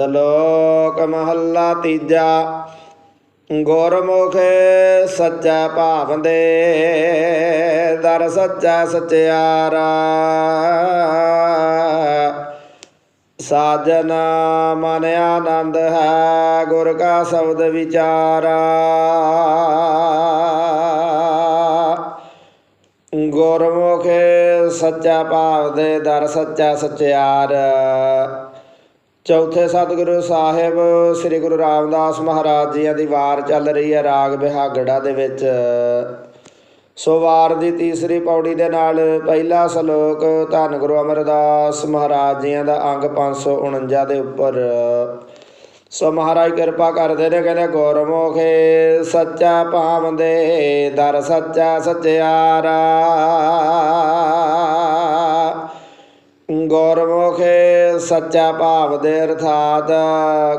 ਸ਼ਲੋਕ ਮਹੱਲਾ ਤੀਜਾ, ਗੁਰਮੁਖ ਸੱਚਾ ਭਾਵੰਦੇ, ਦਰ ਸੱਚਾ ਸਚਿਆਰਾ। ਸਾਜਨ ਮਨ ਆਨੰਦ ਹੈ, ਗੁਰ ਕਾ ਸ਼ਬਦ ਵਿਚਾਰਾ। ਗੁਰਮੁਖ ਸੱਚਾ ਭਾਵ ਦੇ ਦਰ ਸੱਚਾ ਸਚਿਆਰ। ਚੌਥੇ ਸਤਿਗੁਰੂ ਸਾਹਿਬ, ਸ੍ਰੀ ਗੁਰੂ ਰਾਮਦਾਸ ਮਹਾਰਾਜ ਜੀਆਂ ਦੀ ਵਾਰ ਚੱਲ ਰਹੀ ਹੈ ਰਾਗ ਬਿਹਾਗੜਾ ਦੇ ਵਿੱਚ। ਸੋ ਵਾਰ ਦੀ ਤੀਸਰੀ ਪੌੜੀ ਦੇ ਨਾਲ ਪਹਿਲਾ ਸ਼ਲੋਕ, ਧੰਨ ਗੁਰੂ ਅਮਰਦਾਸ ਮਹਾਰਾਜ ਜੀਆਂ ਦਾ ਅੰਗ 549 ਦੇ ਉੱਪਰ। ਸੋ ਮਹਾਰਾਜ ਕਿਰਪਾ ਕਰਦੇ ਨੇ, ਕਹਿੰਦੇ ਗੁਰਮੁਖੇ ਸੱਚਾ ਭਾਵੰਦੇ ਦਰ ਸੱਚਾ ਸਚਿਆਰਾ। ਗੁਰਮੁਖ ਸੱਚਾ ਭਾਵ ਦੇ ਅਰਥਾਤ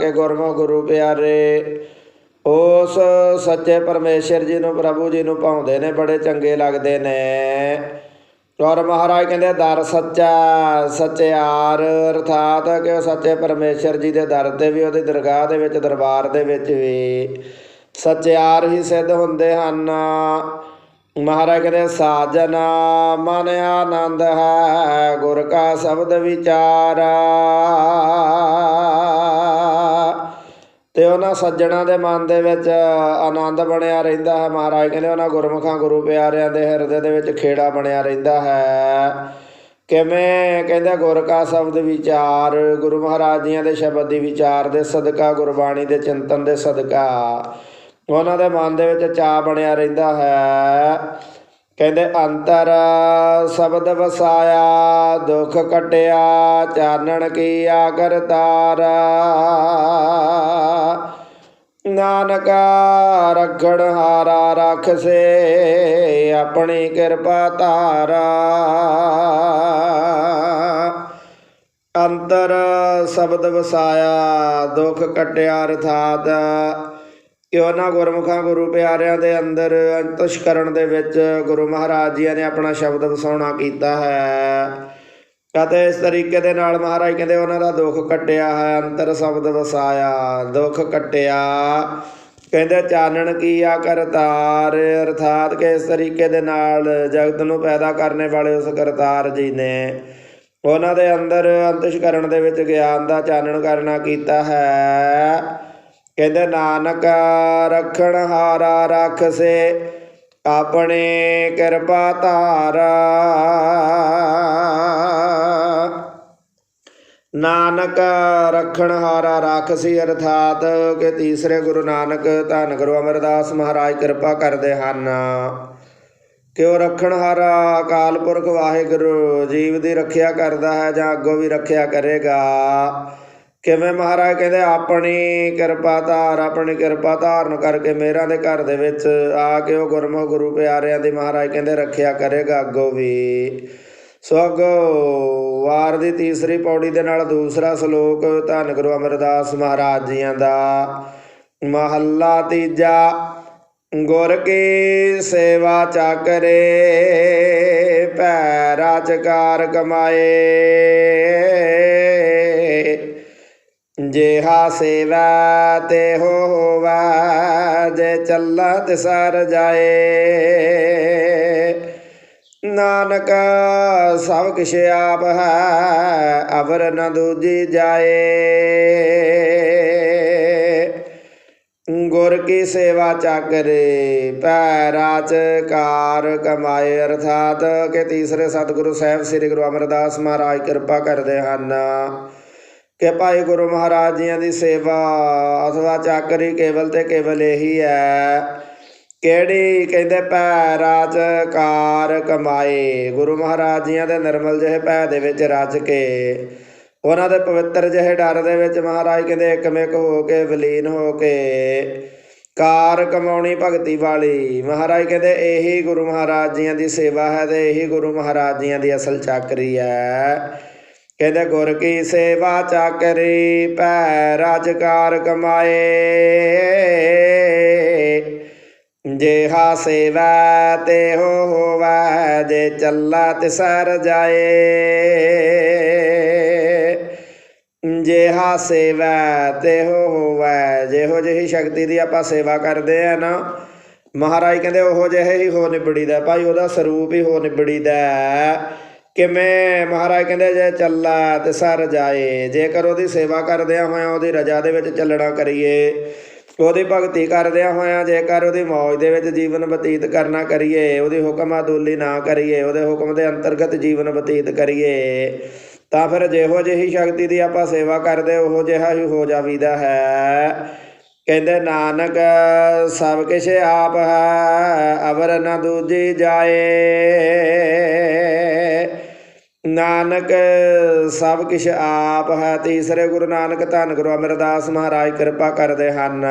ਕਿ ਗੁਰਮੁਖ ਗੁਰੂ ਪਿਆਰੇ, ਉਸ ਸੱਚੇ ਪਰਮੇਸ਼ਰ ਜੀ ਨੂੰ, ਪ੍ਰਭੂ ਜੀ ਨੂੰ ਭਾਉਂਦੇ ਨੇ, ਬੜੇ ਚੰਗੇ ਲੱਗਦੇ ਨੇ। ਔਰ ਮਹਾਰਾਜ ਕਹਿੰਦੇ, ਦਰ ਸੱਚਾ ਸਚਿਆਰ ਅਰਥਾਤ ਕਿ ਉਹ ਸੱਚੇ ਪਰਮੇਸ਼ਰ ਜੀ ਦੇ ਦਰ ਤੇ ਵੀ, ਉਹਦੀ ਦਰਗਾਹ ਦੇ ਵਿੱਚ, ਦਰਬਾਰ ਦੇ ਵਿੱਚ ਵੀ ਸਚਿਆਰ ਹੀ ਸਿੱਧ ਹੁੰਦੇ ਹਨ। ਮਹਾਰਾਜ ਕਹਿੰਦੇ ਸਾਜਨਾ ਮਨ ਆਨੰਦ ਹੈ, ਗੁਰ ਕਾ ਸ਼ਬਦ ਵਿਚਾਰਾ। ਤੇ ਉਹਨਾਂ ਸੱਜਣਾ ਦੇ ਮਨ ਦੇ ਵਿੱਚ ਆਨੰਦ ਬਣਿਆ ਰਹਿੰਦਾ ਹੈ। ਮਹਾਰਾਜ ਕਹਿੰਦੇ ਉਹਨਾਂ ਗੁਰਮੁਖਾਂ, ਗੁਰੂ ਪਿਆਰਿਆਂ ਦੇ ਹਿਰਦੇ ਦੇ ਵਿੱਚ ਖੇੜਾ ਬਣਿਆ ਰਹਿੰਦਾ ਹੈ। ਕਿਵੇਂ? ਕਹਿੰਦੇ ਗੁਰ ਕਾ ਸ਼ਬਦ ਵਿਚਾਰ, ਗੁਰੂ ਮਹਾਰਾਜ ਜੀਆਂ ਦੇ ਸ਼ਬਦ ਦੀ ਵਿਚਾਰ ਦੇ ਸਦਕਾ, ਗੁਰਬਾਣੀ ਦੇ ਚਿੰਤਨ ਦੇ ਸਦਕਾ। ਉਹਨਾਂ ਦੇ ਮਨ ਦੇ ਵਿੱਚ ਚਾਹ ਬਣਿਆ ਰਹਿੰਦਾ ਹੈ। ਕਹਿੰਦੇ, ਅੰਤਰ ਸ਼ਬਦ ਵਸਾਇਆ, ਦੁੱਖ ਕਟਿਆ, ਚਾਨਣ ਕੀਆ ਕਰਤਾਰਾ। ਨਾਨਕਾ ਰਖਣ ਹਾਰਾ ਰਖਸੇ ਆਪਣੀ ਕਿਰਪਾ ਧਾਰਾ। ਅੰਤਰ ਸ਼ਬਦ ਵਸਾਇਆ, ਦੁੱਖ ਕਟਿਆ, ਅਰਥਾਤ ਕਿ ਉਹਨਾਂ ਗੁਰਮੁਖਾਂ ਗੁਰੂ ਪਿਆਰਿਆਂ ਦੇ ਅੰਦਰ ਅੰਤਸ਼ਕਰਣ ਦੇ ਵਿੱਚ ਗੁਰੂ ਮਹਾਰਾਜ ਜੀ ਨੇ ਆਪਣਾ ਸ਼ਬਦ ਵਸਾਉਣਾ ਕੀਤਾ ਹੈ। ਅਤੇ ਇਸ ਤਰੀਕੇ ਦੇ ਨਾਲ ਮਹਾਰਾਜ ਕਹਿੰਦੇ ਉਹਨਾਂ ਦਾ ਦੁੱਖ ਕੱਟਿਆ ਹੈ, ਅੰਤਰ ਸ਼ਬਦ ਵਸਾਇਆ, ਦੁੱਖ ਕੱਟਿਆ। ਕਹਿੰਦੇ ਚਾਨਣ ਕੀ ਆ ਕਰਤਾਰ ਅਰਥਾਤ ਕਿ ਇਸ ਤਰੀਕੇ ਦੇ ਨਾਲ ਜਗਤ ਨੂੰ ਪੈਦਾ ਕਰਨੇ ਵਾਲੇ ਉਸ ਕਰਤਾਰ ਜੀ ਨੇ ਉਹਨਾਂ ਦੇ ਅੰਦਰ ਅੰਤਸ਼ਕਰਣ ਦੇ ਵਿੱਚ ਗਿਆਨ ਦਾ ਚਾਨਣ ਕਰਨਾ ਕੀਤਾ ਹੈ। ਕਹਿੰਦੇ, ਨਾਨਕ ਰਖਣ ਹਾਰਾ ਰਖਸੇ, ਆਪਣੇ ਕਿਰਪਾ ਧਾਰਾ। ਨਾਨਕ ਰਖਣ ਹਾਰਾ ਰਾਖਸੀ, ਅਰਥਾਤ ਕਿ ਤੀਸਰੇ ਗੁਰੂ ਨਾਨਕ ਧੰਨ ਗੁਰੂ ਅਮਰਦਾਸ ਮਹਾਰਾਜ ਕਿਰਪਾ ਕਰਦੇ ਹਨ। ਕਿ ਉਹ ਰੱਖਣ ਹਾਰਾ ਅਕਾਲ ਪੁਰਖ ਵਾਹਿਗੁਰੂ ਜੀਵ ਦੀ ਰੱਖਿਆ ਕਰਦਾ ਹੈ ਜਾਂ ਅੱਗੋਂ ਵੀ ਰੱਖਿਆ ਕਰੇਗਾ। ਕਿਵੇਂ ਮਹਾਰਾਜ ਕਹਿੰਦੇ, ਆਪਣੀ ਕਿਰਪਾ ਧਾਰ, ਆਪਣੀ ਕਿਰਪਾ ਧਾਰਨ ਕਰਕੇ ਮੇਰਾਂ ਦੇ ਘਰ ਦੇ ਵਿੱਚ ਆ ਕੇ ਉਹ ਗੁਰਮੁਖ ਗੁਰੂ ਪਿਆਰਿਆਂ ਦੀ ਮਹਾਰਾਜ ਕਹਿੰਦੇ, ਰੱਖਿਆ ਕਰੇਗਾ ਅੱਗੋਂ ਵੀ। ਸੋ ਅੱਗੋਂ ਵਾਰ ਦੀ ਤੀਸਰੀ ਪੌੜੀ ਦੇ ਨਾਲ ਦੂਸਰਾ ਸ਼ਲੋਕ, ਧੰਨ ਗੁਰੂ ਅਮਰਦਾਸ ਮਹਾਰਾਜ ਜੀਆਂ ਦਾ। ਮਹੱਲਾ ਤੀਜਾ, ਗੁਰ ਕੀ ਸੇਵਾ ਚਾਕਰੇ ਭੈ ਰਾਜਕਾਰ ਕਮਾਏ। ਜੇਹਾ ਸੇਵਾ ਤੇ ਹੋਵਾ, ਜੇ ਚੱਲਾ ਸਰ ਜਾਏ। ਨਾਨਕ, ਸਭ ਕਿਛ ਆਪ ਹੈ, ਅਵਰ ਨ ਦੂਜੀ ਜਾਏ। ਗੁਰ ਕੀ ਸੇਵਾ ਚਾਕਰੇ ਪੈ ਰਾਚ ਕਾਰ ਕਮਾਏ, ਅਰਥਾਤ ਕਿ ਤੀਸਰੇ ਸਤਿਗੁਰੂ ਸਾਹਿਬ ਸ੍ਰੀ ਗੁਰੂ ਅਮਰਦਾਸ ਮਹਾਰਾਜ ਕਿਰਪਾ ਕਰਦੇ ਹਨ। ਕਿ ਭਾਈ ਗੁਰੂ ਮਹਾਰਾਜ ਜੀਆਂ ਦੀ ਸੇਵਾ ਅਥਵਾ ਚਾਕਰੀ ਕੇਵਲ ਤੇ ਕੇਵਲ ਇਹੀ ਹੈ। ਕਿਹੜੀ ਕਹਿੰਦੇ ਪੈ ਰਾਜ ਕਾਰ ਕਮਾਏ। ਗੁਰੂ ਮਹਾਰਾਜ ਜੀਆਂ ਦੇ ਨਿਰਮਲ ਜਿਹੇ ਪੈ ਦੇ ਵਿੱਚ ਰਚ ਕੇ ਉਹਨਾਂ ਦੇ ਪਵਿੱਤਰ ਜਿਹੇ ਡਰ ਦੇ ਵਿੱਚ ਮਹਾਰਾਜ ਕਹਿੰਦੇ ਇਕਮਿਕ ਹੋ ਕੇ, ਵਿਲੀਨ ਹੋ ਕੇ ਕਾਰ ਕਮਾਉਣੀ ਭਗਤੀ ਵਾਲੀ। ਮਹਾਰਾਜ ਕਹਿੰਦੇ ਇਹੀ ਗੁਰੂ ਮਹਾਰਾਜ ਜੀਆਂ ਦੀ ਸੇਵਾ ਹੈ ਤੇ ਇਹੀ ਗੁਰੂ ਮਹਾਰਾਜ ਜੀਆਂ ਦੀ ਅਸਲ ਚਾਕਰੀ ਹੈ। ਕਹਿੰਦੇ, ਗੁਰ ਕੀ ਸੇਵਾ ਚਾਕਰੀ ਪੈ ਰਾਜਕਾਰ ਕਮਾਏ। ਜਿਹਾ ਸੇਵਾ ਤੇ ਹੋ ਹੋਵੈ, ਜੇ ਚੱਲਾ ਤੇ ਸਰ ਜਾਏ। ਜੇਹਾ ਸੇਵੈ ਤੇਹੋ ਹੋਵੈ, ਜਿਹੋ ਜਿਹੀ ਸ਼ਕਤੀ ਦੀ ਆਪਾਂ ਸੇਵਾ ਕਰਦੇ ਆ ਨਾ। ਮਹਾਰਾਜ ਕਹਿੰਦੇ, ਉਹੋ ਜਿਹੇ ਹੀ ਹੋ ਨਿਬੜੀਦਾ। ਭਾਈ, ਉਹਦਾ ਸਰੂਪ ਹੀ ਹੋ ਨਿਬੜੀਦਾ। ਕਿਵੇਂ ਮਹਾਰਾਜ ਕਹਿੰਦੇ ਜੇ ਚੱਲਾ ਤੇ ਸਰ ਜਾਏ, ਜੇਕਰ ਉਹਦੀ ਸੇਵਾ ਕਰਦਿਆਂ ਹੋਇਆਂ ਉਹਦੀ ਰਜਾ ਦੇ ਵਿੱਚ ਚੱਲਣਾ ਕਰੀਏ, ਉਹਦੀ ਭਗਤੀ ਕਰਦਿਆਂ ਹੋਇਆਂ ਜੇਕਰ ਉਹਦੀ ਮੌਜ ਦੇ ਵਿੱਚ ਜੀਵਨ ਬਤੀਤ ਕਰਨਾ ਕਰੀਏ, ਉਹਦੀ ਹੁਕਮ ਅਦੁੱਲੀ ਨਾ ਕਰੀਏ, ਉਹਦੇ ਹੁਕਮ ਦੇ ਅੰਤਰਗਤ ਜੀਵਨ ਬਤੀਤ ਕਰੀਏ, ਤਾਂ ਫਿਰ ਜਿਹੋ ਜਿਹੀ ਸ਼ਕਤੀ ਦੀ ਆਪਾਂ ਸੇਵਾ ਕਰਦੇ, ਉਹੋ ਜਿਹਾ ਹੀ ਹੋ ਜਾਵੀਦਾ ਹੈ। ਕਹਿੰਦੇ, ਨਾਨਕ, ਸਭ ਕਿਛ ਆਪ ਹੈ, ਅਵਰ ਨ ਦੂਜੀ ਜਾਏ। ਨਾਨਕ ਸਭ ਕਿਛ ਆਪ ਹੈ, ਤੀਸਰੇ ਗੁਰੂ ਨਾਨਕ ਧੰਨ ਗੁਰੂ ਅਮਰਦਾਸ ਮਹਾਰਾਜ ਕਿਰਪਾ ਕਰਦੇ ਹਨ।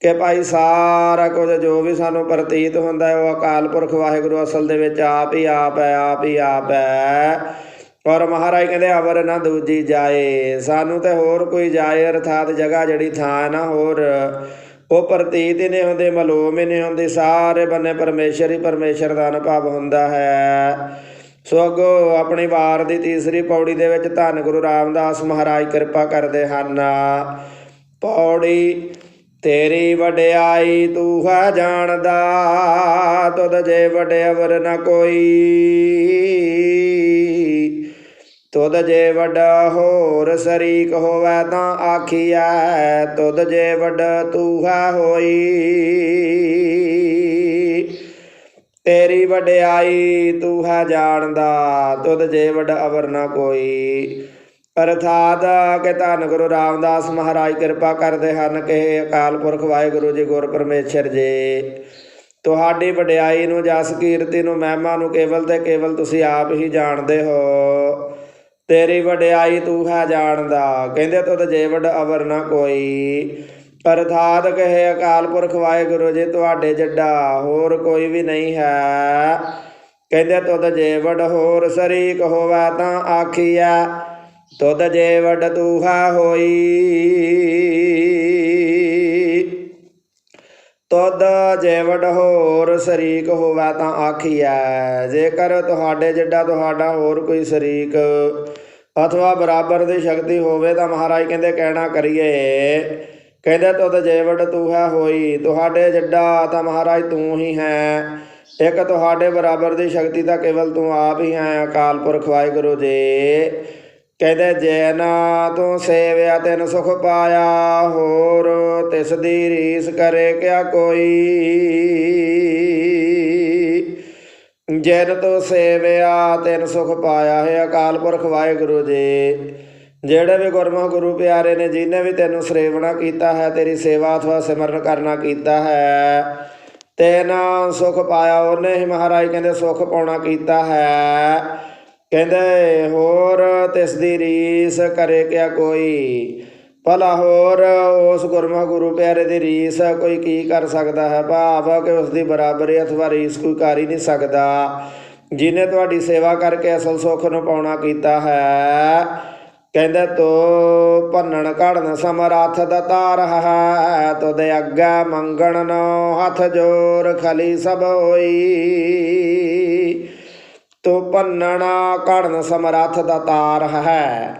ਕਿ ਭਾਈ ਸਾਰਾ ਕੁਝ ਜੋ ਵੀ ਸਾਨੂੰ ਪ੍ਰਤੀਤ ਹੁੰਦਾ ਹੈ, ਉਹ ਅਕਾਲ ਪੁਰਖ ਵਾਹਿਗੁਰੂ ਅਸਲ ਦੇ ਵਿੱਚ ਆਪ ਹੀ ਆਪ ਹੈ, ਆਪ ਹੀ ਆਪ ਹੈ। ਔਰ ਮਹਾਰਾਜ ਕਹਿੰਦੇ, ਅਵਰ ਨਾ ਦੂਜੀ ਜਾਏ। ਸਾਨੂੰ ਤੇ ਹੋਰ ਕੋਈ ਜਾਏ, ਅਰਥਾਤ ਜਗ੍ਹਾ ਜਿਹੜੀ ਥਾਂ ਹੈ ਨਾ, ਹੋਰ ਉਹ ਪ੍ਰਤੀਤ ਹੀ ਨਹੀਂ ਹੁੰਦੇ, ਮਲੋਮ ਹੀ ਨਹੀਂ ਹੁੰਦੀ। ਸਾਰੇ ਬੰਨੇ ਪਰਮੇਸ਼ਰ ਹੀ ਪਰਮੇਸ਼ਰ ਦਾ ਅਨੁਭਵ ਹੁੰਦਾ ਹੈ। ਸੋ ਅੱਗੋਂ ਆਪਣੀ ਵਾਰ ਦੀ ਤੀਸਰੀ ਪੌੜੀ ਦੇ ਵਿੱਚ ਧੰਨ ਗੁਰੂ ਰਾਮਦਾਸ ਮਹਾਰਾਜ ਕਿਰਪਾ ਕਰਦੇ ਹਨ। ਪੌੜੀ ਤੇਰੀ ਵਡਿਆਈ ਤੂੰ ਹੈ ਜਾਣਦਾ, ਤੁਧ ਜੇ ਵਡਿਆਵਰ ਨ ਕੋਈ। ਤੁਧ ਜੇ ਵੱਡਾ ਹੋਰ ਸ਼ਰੀਕ ਹੋਵੇ ਤਾਂ ਆਖੀਐ, ਤੁਧ ਜੇ ਵੱਡ ਤੂੰ ਹੈ ਹੋਈ। ਤੇਰੀ ਵਡਿਆਈ ਤੂੰ ਹੈ ਜਾਣਦਾ, ਤੁਧ ਜੇ ਵੱਡ ਅਵਰ ਨਾ ਕੋਈ। ਅਰਥਾਤ ਕਿ ਧੰਨ ਗੁਰੂ ਰਾਮਦਾਸ ਮਹਾਰਾਜ ਕਿਰਪਾ ਕਰਦੇ ਹਨ ਕਿ ਹੇ ਅਕਾਲ ਪੁਰਖ ਵਾਹਿਗੁਰੂ ਜੀ ਗੁਰ ਪਰਮੇਸ਼ਰ ਜੀ। ਤੁਹਾਡੀ ਵਡਿਆਈ ਨੂੰ, ਜਸ ਕੀਰਤੀ ਨੂੰ, ਮਹਿਮਾ ਨੂੰ ਕੇਵਲ ਤੇ ਕੇਵਲ ਤੁਸੀਂ ਆਪ ਹੀ ਜਾਣਦੇ ਹੋ। ਤੇਰੀ ਵਡਿਆਈ ਤੂੰ ਹੈ ਜਾਣਦਾ, ਕਹਿੰਦੇ ਤੁਧ ਜੇ ਵੱਡ ਅਵਰ ਨਾ ਕੋਈ। ਅਰਥਾਤ ਕਹੇ ਅਕਾਲ ਪੁਰਖ ਵਾਹਿਗੁਰੂ ਜੀ, ਤੁਹਾਡੇ ਜੱਡਾ ਹੋਰ ਕੋਈ ਵੀ ਨਹੀਂ ਹੈ। ਕਹਿੰਦੇ, ਤੁਧ ਜੇ ਵੱਡ ਹੋਰ ਸ਼ਰੀਕ ਹੋਵੇ ਤਾਂ ਆਖੀਐ, ਤੁਧ ਜੇ ਵੱਡ ਤੂੰ ਹੋਈ, ਤੁਧ ਜੇ ਵੱਡ ਹੋਰ ਸ਼ਰੀਕ ਹੋਵੇ ਤਾਂ ਆਖੀਐ, ਜੇਕਰ ਤੁਹਾਡੇ ਜਿੱਡਾ ਤੁਹਾਡਾ ਹੋਰ ਕੋਈ ਸ਼ਰੀਕ ਅਥਵਾ ਬਰਾਬਰ ਦੀ ਸ਼ਕਤੀ ਹੋਵੇ ਤਾਂ ਮਹਾਰਾਜ ਕਹਿੰਦੇ, ਕਹਿਣਾ ਕਰੀਏ ਕਹਿੰਦੇ ਤੁਧ ਜੇ ਵੱਡ ਤੂੰ ਹੈ ਹੋਈ, ਤੁਹਾਡੇ ਜਿੱਡਾ ਤਾਂ ਮਹਾਰਾਜ ਤੂੰ ਹੀ ਹੈ। ਇੱਕ ਤੁਹਾਡੇ ਬਰਾਬਰ ਦੀ ਸ਼ਕਤੀ ਤਾਂ ਕੇਵਲ ਤੂੰ ਆਪ ਹੀ ਹੈ, ਅਕਾਲ ਪੁਰਖ ਵਾਹਿਗੁਰੂ ਜੀ। ਕਹਿੰਦੇ ਜੈਨਾ ਤੂੰ ਸੇਵਿਆ, ਤੈਨ ਸੁਖ ਪਾਇਆ, ਹੋਰ ਤਿਸ ਦੀ ਰੀਸ ਕਰੇ ਕਿਆ ਕੋਈ? ਜੈਨ ਤੂੰ ਸੇਵਿਆ, ਤੈਨ ਸੁਖ ਪਾਇਆ ਹੈ, ਅਕਾਲ ਪੁਰਖ ਵਾਹਿਗੁਰੂ ਜੀ। ਜਿਹੜੇ ਵੀ ਗੁਰਮੁਖ ਗੁਰੂ ਪਿਆਰੇ ਨੇ ਜਿਨੇ ਵੀ ਤੈਨੂੰ ਸੇਵਣਾ ਕੀਤਾ ਹੈ, ਤੇਰੀ ਸੇਵਾ ਅਥਵਾ ਸਿਮਰਨ ਕਰਨਾ ਕੀਤਾ ਹੈ ਤੈਨਾ ਸੁਖ ਪਾਇਆ ਉਹਨੇ ਹੀ ਮਹਾਰਾਜ ਕਹਿੰਦੇ ਸੁਖ ਪਾਉਣਾ ਕੀਤਾ ਹੈ। ਕਹਿੰਦੇ, ਹੋਰ ਤਿਸ ਦੀ ਰੀਸ ਕਰੇ ਕਿਆ ਕੋਈ? ਭਲਾ ਹੋਰ ਉਸ ਗੁਰਮੁਖ ਗੁਰੂ ਪਿਆਰੇ ਦੀ ਰੀਸ ਕੋਈ ਕੀ ਕਰ ਸਕਦਾ ਹੈ? ਭਾਵ ਕਿ ਉਸ ਦੀ ਬਰਾਬਰੀ ਅਥਵਾ ਰੀਸ ਕੋਈ ਕਰ ਹੀ ਨਹੀਂ ਸਕਦਾ। ਜਿਨੇ ਤੁਹਾਡੀ ਸੇਵਾ ਕਰਕੇ ਅਸਲ ਸੁੱਖ ਨੂੰ ਪਾਉਣਾ ਕੀਤਾ ਹੈ ਕਹਿੰਦੇ, ਤੋ ਭੰਨਣ ਘੜਨ ਸਮਰੱਥ ਦਤਾਰ ਹੈ ਤੁਧ ਅੱਗੇ ਮੰਗਣ ਨੋ ਹੱਥ ਜੋਰ ਖਲੀ ਸਭ ਹੋਈ। ਤੋ ਭੰਨਣਾ ਘੜਨ ਸਮਰੱਥ ਦਾ ਤਾਰ ਹੈ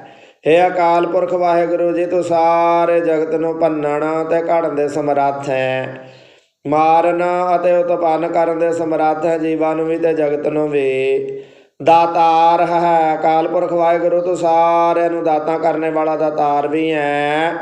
हे ਅਕਾਲ ਪੁਰਖ ਵਾਹਿਗੁਰੂ ਜੀ, ਤੂੰ ਸਾਰੇ ਜਗਤ ਨੂੰ ਭੰਨਣਾ ਤੇ ਘੜਨ ਦੇ ਸਮਰੱਥ ਹੈ। ਮਾਰਨ ਅਤੇ ਉਤਪੰਨ ਕਰਨ ਦੇ ਸਮਰੱਥ ਹੈ, ਜੀਵਾਂ ਨੂੰ ਵੀ ਤੇ ਜਗਤ ਨੂੰ ਵੀ। ਦਾਤਾਰ, ਹੈ ਅਕਾਲ ਪੁਰਖ ਵਾਹਿਗੁਰੂ, ਤੋਂ ਸਾਰਿਆਂ ਨੂੰ ਦਾਤਾ ਕਰਨੇ ਵਾਲਾ ਦਾਤਾਰ ਵੀ ਹੈ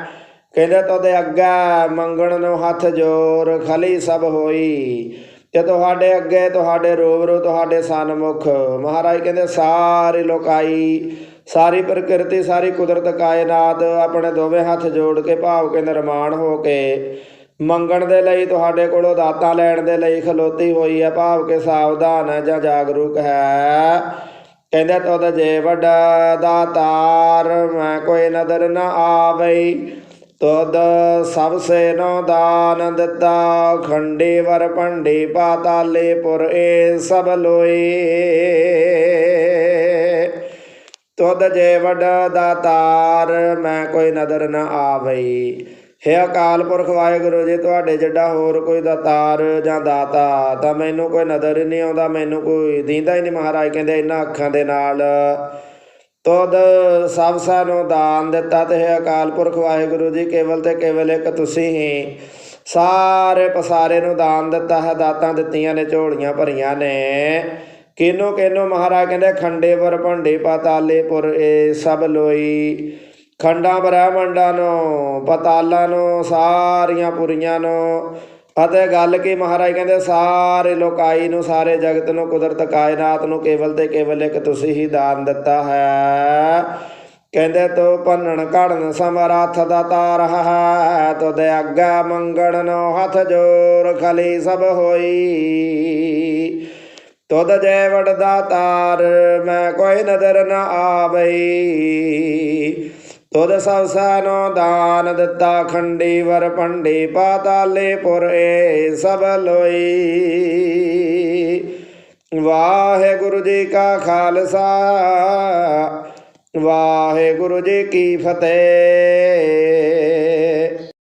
ਕਹਿੰਦੇ ਤੋਦੇ ਅੱਗੇ ਮੰਗਣ ਨੂੰ ਹੱਥ ਜੋਰ, ਖਲੀ ਸਭ ਹੋਈ। ਤੇ ਤੁਹਾਡੇ ਅੱਗੇ, ਤੁਹਾਡੇ ਰੂਬਰੂ, ਤੁਹਾਡੇ ਸਨਮੁਖ। ਮਹਾਰਾਜ ਕਹਿੰਦੇ, ਸਾਰੇ ਲੋਕਾਈ ਸਾਰੀ ਪ੍ਰਕਿਰਤੀ, ਸਾਰੀ ਕੁਦਰਤ ਕਾਇਨਾਤ ਆਪਣੇ ਦੋਵੇਂ ਹੱਥ ਜੋੜ ਕੇ ਭਾਵ ਕਹਿੰਦੇ ਨਿਰਮਾਣ ਹੋ ਕੇ ਮੰਗਣ ਦੇ ਲਈ ਤੁਹਾਡੇ ਕੋਲੋਂ ਦਾਤਾਂ ਲੈਣ ਦੇ ਲਈ ਖਲੋਤੀ ਹੋਈ ਹੈ, ਭਾਵ ਕੇ ਸਾਵਧਾਨ ਹੈ ਜਾਂ ਜਾਗਰੂਕ ਹੈ। ਕਹਿੰਦੇ, ਤੁਧ ਜੇ ਵੱਡਾ ਦਾਤਾਰ, ਮੈਂ ਕੋਈ ਨਦਰ ਨਾ ਆਵੇ ਤੁਧ ਸਭ ਸੇ ਨੋ ਦਾਨ ਦਿੱਤਾ, ਖੰਡੀ ਵਰ ਭੰਡੀ ਪਾਤਾਲੇ ਪੁਰ ਏ ਸਭ ਲੋਏ ਤੁਧ ਜੇ ਵੱਡ ਦਾਤਾਰ, ਮੈਂ ਕੋਈ ਨਦਰ ਨਾ ਆਵੇ ਹੇ ਅਕਾਲ ਪੁਰਖ ਵਾਹਿਗੁਰੂ, ਜੀ ਤੁਹਾਡੇ ਜਿੱਡਾ ਹੋਰ ਕੋਈ ਦਾਤਾਰ ਜਾਂ ਦਾਤਾ, ਤਾਂ ਮੈਨੂੰ ਕੋਈ ਨਜ਼ਰ ਹੀ ਨਹੀਂ ਆਉਂਦਾ, ਮੈਨੂੰ ਕੋਈ ਦੀਂਦਾ ਹੀ ਨਹੀਂ ਮਹਾਰਾਜ, ਕਹਿੰਦੇ ਇਹਨਾਂ ਅੱਖਾਂ ਦੇ ਨਾਲ। ਤੁਧ ਸਭ ਸਾਨੂੰ ਦਾਨ ਦਿੱਤਾ ਤੇ ਹੈ ਅਕਾਲ ਪੁਰਖ ਵਾਹਿਗੁਰੂ ਜੀ, ਕੇਵਲ ਤੇ ਕੇਵਲ ਇੱਕ ਤੁਸੀਂ ਹੀ ਸਾਰੇ ਪਸਾਰੇ ਨੂੰ ਦਾਨ ਦਿੱਤਾ ਹੈ ਦਾਤਾਂ ਦਿੱਤੀਆਂ ਨੇ, ਝੋਲੀਆਂ ਭਰੀਆਂ ਨੇ। ਕਿਨੋ ਕਿਨੋ ਮਹਾਰਾਜ ਕਹਿੰਦੇ, ਖੰਡੇ ਵਰ ਭੰਡੇ ਪਾਤਾਲੇਪੁਰ ਇਹ ਸਭ ਲੋਈ। ਖੰਡਾਂ ਬ੍ਰਹਿਮੰਡਾਂ ਨੂੰ ਪਤਾਲਾਂ ਨੂੰ, ਸਾਰੀਆਂ ਪੁਰੀਆਂ ਨੂੰ। ਅਤੇ ਗੱਲ ਕੀ ਮਹਾਰਾਜ ਕਹਿੰਦੇ, ਸਾਰੇ ਲੋਕਾਈ ਨੂੰ, ਸਾਰੇ ਜਗਤ ਨੂੰ, ਕੁਦਰਤ ਕਾਇਨਾਤ ਨੂੰ, ਕੇਵਲ ਤੇ ਕੇਵਲ ਇੱਕ ਤੁਸੀਂ ਹੀ ਦਾਨ ਦਿੱਤਾ ਹੈ। ਕਹਿੰਦੇ, ਤੋ ਭੰਨਣ ਘੜਨ ਸਮਰੱਥ ਦਾ ਤਾਰ ਹੈ ਤੁਧ ਅੱਗਾ ਮੰਗਣ ਨੋ ਹੱਥ ਜੋਰ ਖਲੀ ਸਭ ਹੋਈ। ਤੁਧ ਜੈ ਵਡਦਾ ਤਾਰ, ਮੈਂ ਕੋਈ ਨਦਰ ਨਾ ਆਵਈ। ਤੁਧ ਸਭ ਸਾਨੋ ਦਾਨ ਦਿੱਤਾ, ਖੰਡੀ ਵਰ ਪੰਡੀ ਪਾਤਾਲੇ ਪੁਰ ਏ ਸਭ ਲੋਈ। ਵਾਹਿਗੁਰੂ ਜੀ ਕਾ ਖਾਲਸਾ, ਵਾਹਿਗੁਰੂ ਜੀ ਕੀ ਫਤਿਹ।